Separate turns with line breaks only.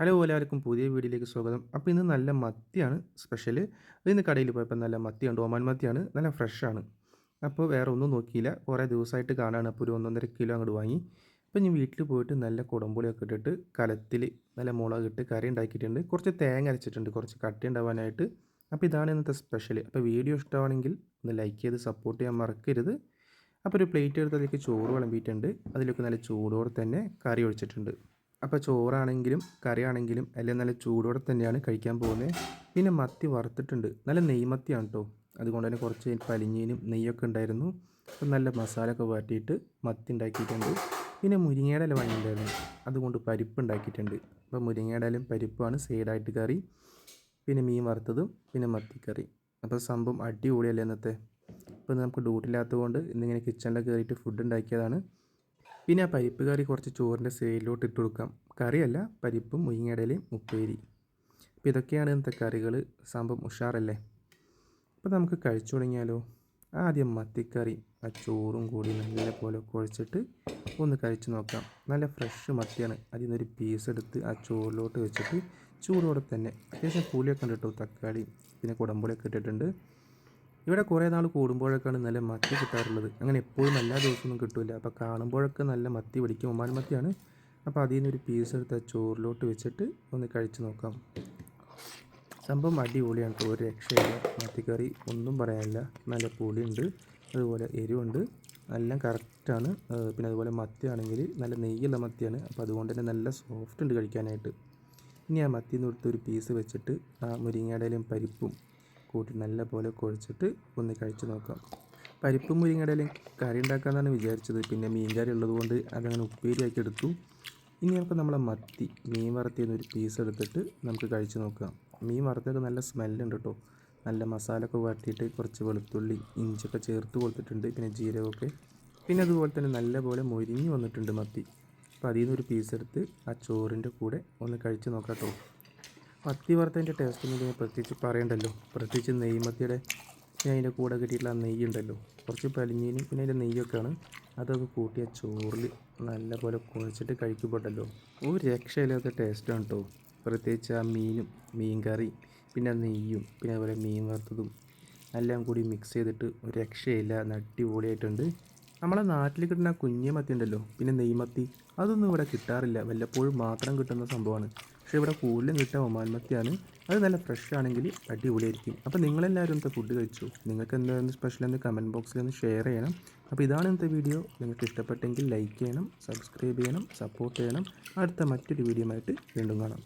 Hello എല്ലാവർക്കും പുതിയ വീഡിയോയിലേക്ക് സ്വാഗതം. അപ്പോൾ ഇന്ന് നല്ല മത്തിയാണ് സ്പെഷ്യൽ ഇന്ന് കടയിൽ പോയപ്പോൾ നല്ല മത്തിയുണ്ട്. ഓമാൻ മത്തിയാണ്. നല്ല ഫ്രഷാണ്. അപ്പോൾ വേറെ ഒന്നും നോക്കിയില്ല. കുറേ ദിവസമായിട്ട് കാണാണ്. അപ്പോൾ ഒരു ഒന്നൊന്നര കിലോ അങ്ങോട്ട് വാങ്ങി. അപ്പോൾ ഞാൻ വീട്ടിൽ പോയിട്ട് നല്ല കുടമ്പുളിയൊക്കെ ഇട്ടിട്ട് കലത്തിൽ നല്ല മുളക് ഇട്ട് കറി ഉണ്ടാക്കിയിട്ടുണ്ട്. കുറച്ച് തേങ്ങ അരച്ചിട്ടുണ്ട്. കുറച്ച് കട്ടി ഉണ്ടാവാനായിട്ട്. അപ്പോൾ ഇതാണ് ഇന്നത്തെ സ്പെഷ്യൽ അപ്പോൾ വീഡിയോ ഇഷ്ടമാണെങ്കിൽ ഒന്ന് ലൈക്ക് ചെയ്ത് സപ്പോർട്ട് ചെയ്യാൻ മറക്കരുത്. അപ്പോൾ ഒരു പ്ലേറ്റ് എടുത്ത് അതിലേക്ക് ചോറ് വിളമ്പിയിട്ടുണ്ട്. അതിലേക്ക് നല്ല ചൂടോടെ തന്നെ കറി ഒഴിച്ചിട്ടുണ്ട്. അപ്പോൾ ചോറാണെങ്കിലും കറിയാണെങ്കിലും എല്ലാം നല്ല ചൂടോടെ തന്നെയാണ് കഴിക്കാൻ പോകുന്നത് പിന്നെ മത്തി വറുത്തിട്ടുണ്ട്. നല്ല നെയ്മത്തിയാണ് കേട്ടോ അതുകൊണ്ട് തന്നെ കുറച്ച് പലിഞ്ഞീനും നെയ്യൊക്കെ ഉണ്ടായിരുന്നു. അപ്പം നല്ല മസാല ഒക്കെ വാട്ടിയിട്ട് മത്തി ഉണ്ടാക്കിയിട്ടുണ്ട്. പിന്നെ മുരിങ്ങയുടെ ഇല വാങ്ങിയിട്ടുണ്ടായിരുന്നു. അതുകൊണ്ട് പരിപ്പ് ഉണ്ടാക്കിയിട്ടുണ്ട്. അപ്പോൾ മുരിങ്ങയുടെ ഇലയും പരിപ്പാണ് സൈഡായിട്ട് കറി. പിന്നെ മീൻ വറുത്തതും പിന്നെ മത്തിക്കറി. അപ്പോൾ സംഭവം അടിപൊളിയല്ലേ ഇന്നത്തെ? ഇപ്പോൾ നമുക്ക് ഡ്യൂട്ടി കൊണ്ട് ഇന്നിങ്ങനെ കിച്ചണിലൊക്കെ കയറിയിട്ട് ഫുഡ് ഉണ്ടാക്കിയതാണ്. പിന്നെ ആ പരിപ്പ് കറി കുറച്ച് ചോറിന്റെ സൈഡിലോട്ട് ഇട്ട് കൊടുക്കാം. കറിയല്ല പരിപ്പും മുരിങ്ങയിടയിലും ഉപ്പേരി. അപ്പോൾ ഇതൊക്കെയാണ് ഇന്നത്തെ കറികൾ. സംഭവം ഉഷാറല്ലേ? അപ്പോൾ നമുക്ക് കഴിച്ചു തുടങ്ങിയാലോ? ആദ്യം മത്തിക്കറി ആ ചോറും കൂടി നല്ല പോലെ കുഴച്ചിട്ട് ഒന്ന് കഴിച്ചു നോക്കാം. നല്ല ഫ്രഷ് മത്തിയാണ്. അതിൽ നിന്നൊരു പീസ് എടുത്ത് ആ ചോറിലോട്ട് വെച്ചിട്ട് ചൂടോടെ തന്നെ. അത്യാവശ്യം പുളിയൊക്കെ ഉണ്ട് കേട്ടോ തക്കാളി പിന്നെ കുടമ്പുളിയൊക്കെ ഇട്ടിട്ടുണ്ട്. ഇവിടെ കുറേ നാൾ കൂടുമ്പോഴൊക്കെയാണ് നല്ല മത്തി കിട്ടാറുള്ളത്. അങ്ങനെ എപ്പോഴും എല്ലാ ദിവസമൊന്നും കിട്ടില്ല. അപ്പോൾ കാണുമ്പോഴൊക്കെ നല്ല മത്തി പിടിക്കും. ഒമാൻ മത്തിയാണ്. അപ്പോൾ അതിൽ നിന്നൊരു പീസ് എടുത്ത് ചോറിലോട്ട് വെച്ചിട്ട് ഒന്ന് കഴിച്ചു നോക്കാം. സംഭവം അടിപൊളിയാണ് ഒരു രക്ഷയില്ല. മത്തിക്കറി ഒന്നും പറയാനില്ല. നല്ല പുളിയുണ്ട്. അതുപോലെ എരിവുണ്ട്. എല്ലാം കറക്റ്റാണ് പിന്നെ അതുപോലെ മത്തിയാണെങ്കിൽ നല്ല നെയ്യുള്ള മത്തിയാണ്. അപ്പോൾ അതുകൊണ്ട് തന്നെ നല്ല സോഫ്റ്റ് ഉണ്ട് കഴിക്കാനായിട്ട്. ഇനി ആ മത്തിന്ന് കൊടുത്ത് ഒരു പീസ് വെച്ചിട്ട് ആ മുരിങ്ങയുടെ പരിപ്പും കൂട്ടി നല്ല പോലെ കുഴച്ചിട്ട് ഒന്ന് കഴിച്ച് നോക്കാം പരിപ്പും മുരിങ്ങടയിലും കറി ഉണ്ടാക്കാമെന്നാണ് വിചാരിച്ചത്. പിന്നെ മീൻ കറി ഉള്ളതുകൊണ്ട് അതങ്ങനെ ഉപ്പേരിയാക്കി എടുത്തു. ഇനി നമുക്ക് നമ്മളെ മത്തി മീൻ വറുത്തിന്ന് ഒരു പീസ് എടുത്തിട്ട് നമുക്ക് കഴിച്ച് നോക്കാം. മീൻ വറുത്തൊക്കെ നല്ല സ്മെല്ലുണ്ട് കേട്ടോ. നല്ല മസാല ഒക്കെ കുറച്ച് വെളുത്തുള്ളി ഇഞ്ചിയൊക്കെ ചേർത്ത് കൊടുത്തിട്ടുണ്ട്. പിന്നെ ജീരകമൊക്കെ. പിന്നെ അതുപോലെ തന്നെ നല്ലപോലെ മുരിഞ്ഞ് വന്നിട്ടുണ്ട് മത്തി. അപ്പോൾ അതിൽ നിന്നൊരു പീസ് എടുത്ത് ആ ചോറിന്റെ കൂടെ ഒന്ന് കഴിച്ച് നോക്കാം കേട്ടോ. മത്തി വറുത്തതിന്റെ ടേസ്റ്റ് ഒന്നും പ്രത്യേകിച്ച് പറയണ്ടല്ലോ. പ്രത്യേകിച്ച് നെയ്മത്തിയുടെ ഞാൻ അതിന്റെ കൂടെ കിട്ടിയിട്ടുള്ള നെയ്യ് ഉണ്ടല്ലോ. കുറച്ച് പലിഞ്ഞീനും പിന്നെ അതിന്റെ നെയ്യൊക്കെയാണ്. അതൊക്കെ കൂട്ടിയ ചോറിൽ നല്ലപോലെ കുഴച്ചിട്ട് കഴിക്കുമ്പോട്ടല്ലോ ഒരു രക്ഷയില്ലാത്ത ടേസ്റ്റാണ് കേട്ടോ പ്രത്യേകിച്ച് ആ മീനും മീൻ കറി പിന്നെ നെയ്യും പിന്നെ അതുപോലെ മീൻ വറുത്തതും എല്ലാം കൂടി മിക്സ് ചെയ്തിട്ട് ഒരു രക്ഷയില്ല നട്ടിപൊളിയായിട്ടുണ്ട് നമ്മളെ നാട്ടിൽ കിട്ടുന്ന കുഞ്ഞു മത്തി ഉണ്ടല്ലോ പിന്നെ നെയ്മത്തി അതൊന്നും ഇവിടെ കിട്ടാറില്ല. വല്ലപ്പോഴും മാത്രം കിട്ടുന്ന സംഭവമാണ്. പക്ഷേ ഇവിടെ കൂടുതലും കിട്ടുക ഒമാൻ മത്തിയാണ് അത് നല്ല ഫ്രഷ് ആണെങ്കിൽ അടിപൊളിയായിരിക്കും. അപ്പോൾ നിങ്ങളെല്ലാവരും ഇന്നത്തെ ഫുഡ് കഴിച്ചു? നിങ്ങൾക്ക് എന്തായിരുന്നു സ്പെഷ്യൽ എന്ന് കമന്റ് ബോക്സിൽ ഒന്ന് ഷെയർ ചെയ്യണം. അപ്പോൾ ഇതാണ് ഇന്നത്തെ വീഡിയോ നിങ്ങൾക്ക് ഇഷ്ടപ്പെട്ടെങ്കിൽ ലൈക്ക് ചെയ്യണം സബ്സ്ക്രൈബ് ചെയ്യണം സപ്പോർട്ട് ചെയ്യണം. അടുത്ത മറ്റൊരു വീഡിയോ ആയിട്ട് വീണ്ടും കാണാം.